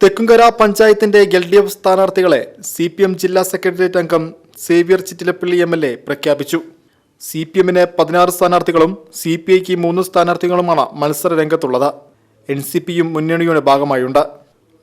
തെക്കുംകര പഞ്ചായത്തിന്റെ L D F സ്ഥാനാർത്ഥികളെ C P M ജില്ലാ സെക്രട്ടേറിയറ്റ് അംഗം Xavier Chittilappally M L A പ്രഖ്യാപിച്ചു. സി പി എമ്മിന് പതിനാറ് സ്ഥാനാർത്ഥികളും സി പി ഐക്ക് മൂന്ന് സ്ഥാനാർത്ഥികളുമാണ് മത്സര രംഗത്തുള്ളത്. എൻ സി പിയും മുന്നണിയുടെ ഭാഗമായുണ്ട്.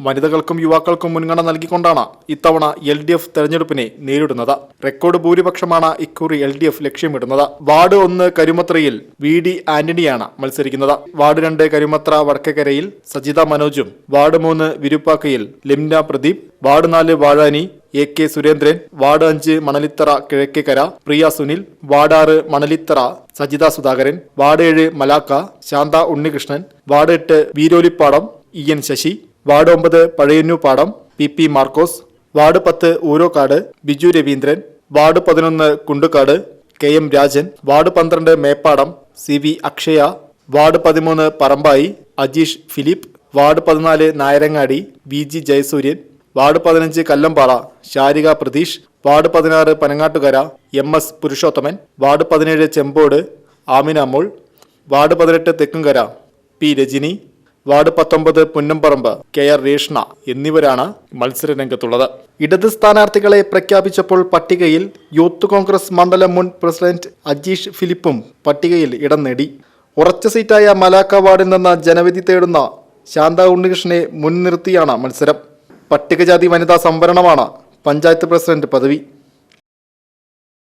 വനിതകൾക്കും യുവാക്കൾക്കും മുൻഗണന നൽകിക്കൊണ്ടാണ് ഇത്തവണ എൽ ഡി എഫ് തെരഞ്ഞെടുപ്പിനെ നേരിടുന്നത്. റെക്കോർഡ് ഭൂരിപക്ഷമാണ് ഇക്കുറി എൽ ഡി എഫ് ലക്ഷ്യമിടുന്നത്. വാർഡ് ഒന്ന് കരുമത്രയിൽ വി ഡി ആന്റണിയാണ് മത്സരിക്കുന്നത്. വാർഡ് രണ്ട് കരുമത്ര വടക്കക്കരയിൽ സജിത മനോജും വാർഡ് മൂന്ന് വിരുപ്പാക്കയിൽ ലിംന പ്രദീപ് വാർഡ് നാല് Vazhani A K Surendran ward അഞ്ച് മണലിത്തറ കിഴക്കേക്കര പ്രിയ സുനിൽ വാർഡ് ആറ് മണലിത്തറ സജിത സുധാകരൻ വാർഡ് ഏഴ് മലാക്ക ശാന്ത ഉണ്ണികൃഷ്ണൻ വാർഡ് എട്ട് Veerolippadam E N Sasi ward ഒമ്പത് Pazhayannoorpadam P P Markose. Ward പത്ത് ഊരോക്കാട് ബിജു രവീന്ദ്രൻ. വാർഡ് പതിനൊന്ന് Kundukkad K M Rajan. Ward പന്ത്രണ്ട് Meppadam C V Akshaya. Ward പതിമൂന്ന് പറമ്പായി അജീഷ് ഫിലിപ്പ്. വാർഡ് പതിനാല് Nayarangadi V G Jayasuryan. Ward പതിനഞ്ച് കല്ലമ്പാറ ശാരിക പ്രതീഷ്. വാർഡ് പതിനാറ് Panangattukara M S Purushothaman. Ward പതിനേഴ് ചെമ്പോട് ആമിന മോൾ ward പതിനെട്ട് തെക്കുംകര പി രജനി. വാർഡ് പത്തൊമ്പത് പുന്നമ്പറമ്പ് കെ ആർ രേഷ്ണ എന്നിവരാണ് മത്സരരംഗത്തുള്ളത് ഇടത് സ്ഥാനാർത്ഥികളെ പ്രഖ്യാപിച്ചപ്പോൾ പട്ടികയിൽ യൂത്ത് കോൺഗ്രസ് മണ്ഡലം മുൻ പ്രസിഡന്റ് അജീഷ് ഫിലിപ്പും പട്ടികയിൽ ഇടം നേടി. ഉറച്ച സീറ്റായ മലാക്ക വാർഡിൽ നിന്ന് ജനവിധി തേടുന്ന ശാന്ത ഉണ്ണികൃഷ്ണനെ മുൻനിർത്തിയാണ് മത്സരം. പട്ടികജാതി വനിതാ സംവരണമാണ് പഞ്ചായത്ത് പ്രസിഡന്റ് പദവി.